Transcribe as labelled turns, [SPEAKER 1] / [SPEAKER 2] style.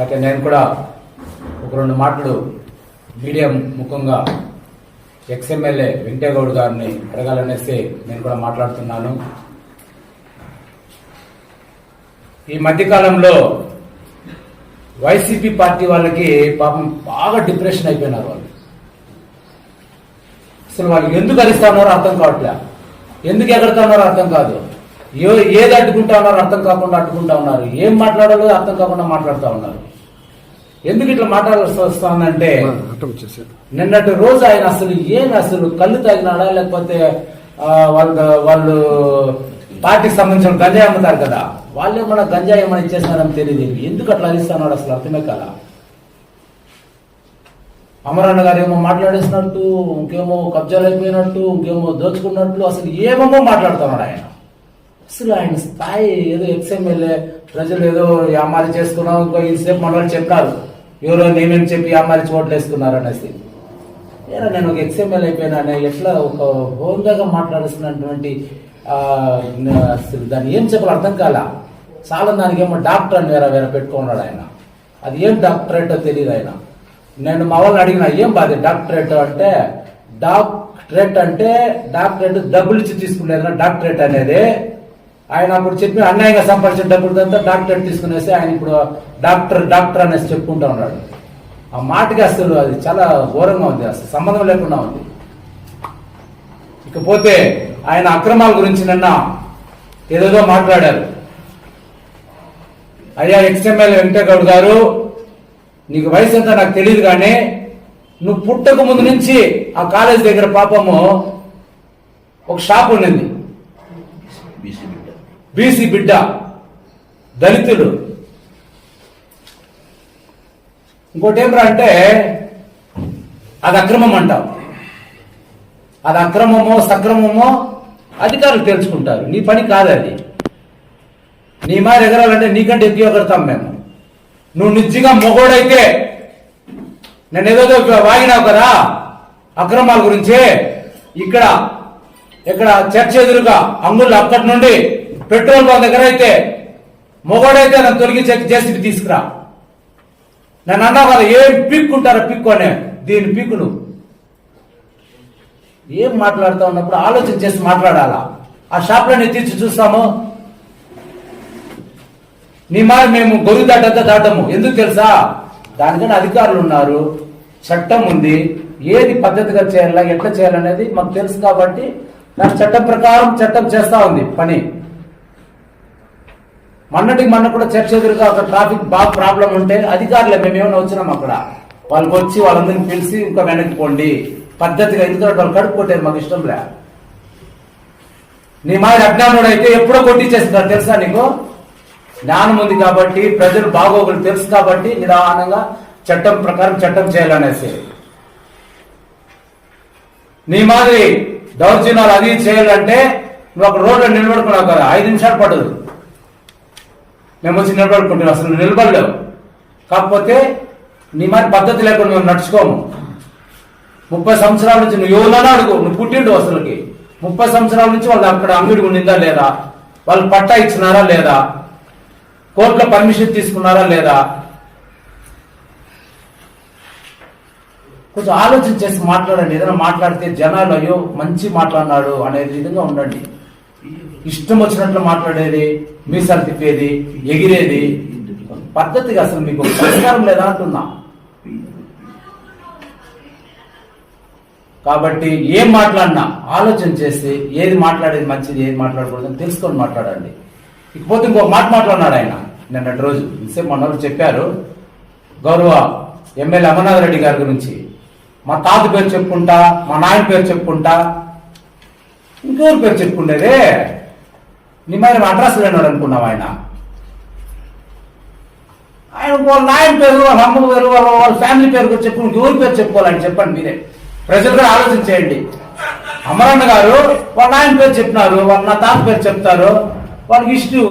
[SPEAKER 1] అయితే నేను కూడా ఒక రెండు మాటలు మీడియా ముఖంగా ఎక్స్ఎమ్మెల్యే వెంకటేగౌడ్ గారిని అడగాలనేసి నేను కూడా మాట్లాడుతున్నాను. ఈ మధ్యకాలంలో వైసీపీ పార్టీ వాళ్ళకి పాపం బాగా డిప్రెషన్ అయిపోయినారు వాళ్ళు. అసలు వాళ్ళు ఎందుకు అరిస్తా ఉన్నారో అర్థం కావట్లే. ఎందుకు ఎగడతా ఉన్నారో అర్థం కాదు. ఏ ఏది అడ్డుకుంటా ఉన్నారో అర్థం కాకుండా అడ్డుకుంటా ఉన్నారు. ఏం మాట్లాడాలో అర్థం కాకుండా మాట్లాడుతూ ఉన్నారు. ఎందుకు ఇట్లా మాట్లాడాల్సి వస్తుందంటే నిన్నటి రోజు ఆయన అసలు ఏమి అసలు కళ్ళు తాగినాడా లేకపోతే వాళ్ళ వాళ్ళు పార్టీకి సంబంధించిన గంజాయి అమ్ముతారు కదా వాళ్ళు ఏమన్నా గంజాయి ఏమైనా ఇచ్చేస్తున్నారని తెలియదు. ఎందుకు అట్లా అరిస్తున్నాడు అసలు? అర్థమే కదా అమరన్న గారు ఏమో మాట్లాడేసినట్టు ఇంకేమో కబ్జాలు అయిపోయినట్టు ఇంకేమో దోచుకున్నట్లు అసలు ఏమేమో మాట్లాడుతున్నాడు ఆయన. అసలు ఆయన స్థాయి ఏదో ఎక్స్ఎమ్మెల్యే ప్రజలు ఏదో అమ్మారి చేసుకున్నాం ఇంకో ఇంతసేపు మన వాళ్ళు చెప్పినారు ఎవరో నేనేం చెప్పి అమ్మాయి ఓట్లేసుకున్నారు అనేసి ఏరా నేను ఒక ఎక్స్ఎంఎల్ అయిపోయినా ఎట్లా ఒక హోందాగా మాట్లాడుతున్నటువంటి అసలు దాన్ని ఏం చెప్పాలి అర్థం కాల. చాలా దానికి ఏమో డాక్టర్ అని వేరే వేరే పెట్టుకున్నాడు ఆయన. అది ఏం డాక్టరేటో తెలియదు ఆయన. నేను మా వాళ్ళని అడిగిన ఏం బాధ డాక్టరేట్ అంటే డాక్టరేట్ అంటే డాక్టరేట్ డబ్బులు ఇచ్చి తీసుకునేది డాక్టరేట్ అనేది. ఆయన అప్పుడు చెప్పిన అన్యాయంగా సంపాదించిన డబ్బులతో డాక్టర్ తీసుకునేసి ఆయన ఇప్పుడు డాక్టర్ డాక్టర్ అనేసి చెప్పుకుంటా ఉన్నాడు. ఆ మాటకి అసలు అది చాలా ఘోరంగా ఉంది అసలు సంబంధం లేకుండా ఉంది. ఇకపోతే ఆయన అక్రమాల గురించి నిన్న ఏదేదో మాట్లాడారు. అయ్యా ఎక్స్ఎంఎల్ వెంకటగౌడ్ గారు నీకు వయసు ఎంత నాకు తెలియదు కానీ నువ్వు పుట్టక ముందు నుంచి ఆ కాలేజ్ దగ్గర పాపము ఒక షాప్ ఉండింది. బీసీ బిడ్డ దళితుడు. ఇంకోటి ఏమిరా అంటే అది అక్రమం అంటాం. అది అక్రమమో సక్రమమో అధికారులు తెలుసుకుంటారు. నీ పని కాదది నీ మారి ఎగరాలంటే నీకంటే ఎక్కువ ఎగరతాం మేము. నువ్వు నిజంగా మొగోడైతే నేను ఏదో వాగినావు కదా అక్రమాల గురించి ఇక్కడ ఇక్కడ చర్చ ఎదురుగా అంగుళ్ళు అక్కడి నుండి పెట్రోల్ బంక్ దగ్గర అయితే మొగోడైతే నన్ను తొలగించే జేసీబీ తీసుకురా. నన్ను అన్నా కదా ఏం పిక్కుంటారో పిక్కు అనే దీని పిక్కు నువ్వు ఏం మాట్లాడుతా ఉన్నప్పుడు ఆలోచన చేసి మాట్లాడాలా? ఆ షాప్లో నేను తీర్చి చూస్తాము. నీ మారి మేము గొరుగు దాటంతా దాటము. ఎందుకు తెలుసా? దానికన్నా అధికారులు ఉన్నారు. చట్టం ఉంది. ఏది పద్ధతిగా చేయాలా ఎట్లా చేయాలనేది మాకు తెలుసు కాబట్టి నా చట్టం ప్రకారం చట్టం చేస్తా ఉంది పని. మొన్నటికి మొన్న కూడా చర్చ ఎదురుగా ఒక ట్రాఫిక్ బాగా ప్రాబ్లం ఉంటే అధికారులు మేము ఏమైనా వచ్చినాం అక్కడ. వాళ్ళకి వచ్చి వాళ్ళందరినీ పిలిచి ఇంకా వెనక్కి పోండి. పద్ధతిగా ఎందుకంటే వాళ్ళు కడుక్కుంటారు మాకు ఇష్టం లే. నీ మాది అజ్ఞానుడు అయితే ఎప్పుడో కొట్టించేస్తున్నారు తెలుసా నీకు? జ్ఞానం ఉంది కాబట్టి ప్రజలు బాగోగులు తెలుసు కాబట్టి నిదానంగా చట్టం ప్రకారం చట్టం చేయాలనేసి. నీ మాదిరి దౌర్జన్యాలు అది చేయాలంటే నువ్వు ఒక రోడ్లో నిలబడుకున్నావు కదా ఐదు నిమిషాలు పడదు మేము వచ్చి నిలబడుకుంటున్నాం అసలు నిలబడలేవు కాకపోతే నీ మరి పద్ధతి లేకుండా మేము నడుచుకోము. ముప్పై సంవత్సరాల నుంచి నువ్వు ఎవరైనా అడుగు. నువ్వు పుట్టిండు అసలుకి. ముప్పై సంవత్సరాల నుంచి వాళ్ళు అక్కడ అంగడి ఉండిందా లేదా? వాళ్ళు పట్టా ఇచ్చినారా లేదా? కోర్టులో పర్మిషన్ తీసుకున్నారా లేదా? కొంచెం ఆలోచన చేసి మాట్లాడండి. ఏదైనా మాట్లాడితే జనాలు అయ్యో మంచి మాట్లాడినాడు అనే విధంగా ఉండండి. ఇష్టం వచ్చినట్లు మాట్లాడేది మీసాలు తిప్పేది ఎగిరేది. పద్ధతిగా అసలు మీకు ఒక సంస్కారం లేదా అంటున్నా? కాబట్టి ఏం మాట్లాడినా ఆలోచన చేసి ఏది మాట్లాడేది మంచిది ఏది మాట్లాడకూడదని తెలుసుకొని మాట్లాడండి. ఇకపోతే ఇంకో మాట మాట్లాడినాడు ఆయన నిన్నటి రోజు. ఇంతసేపు మన చెప్పారు గౌరవ ఎమ్మెల్యే అమర్నాథ్ రెడ్డి గారి గురించి. మా తాత పేరు చెప్పుకుంటా మా నాయన పేరు చెప్పుకుంటా ఇంకెవరి పేరు చెప్పుకుండేదే. నీ మరి అడ్రస్ లేనాడు అనుకున్నావు ఆయన? ఆయన వాళ్ళ నాయన పేరు వాళ్ళ అమ్మ పేరు వాళ్ళ వాళ్ళ ఫ్యామిలీ పేరు కూడా చెప్పుకుని ఎవరి పేరు చెప్పుకోవాలని చెప్పండి మీరే. ప్రజలు కూడా ఆలోచన చేయండి అమరన్న గారు వాళ్ళ నాయన పేరు చెప్పినారు వాళ్ళ నా తాత పేరు చెప్తారు వాళ్ళకి ఇష్టం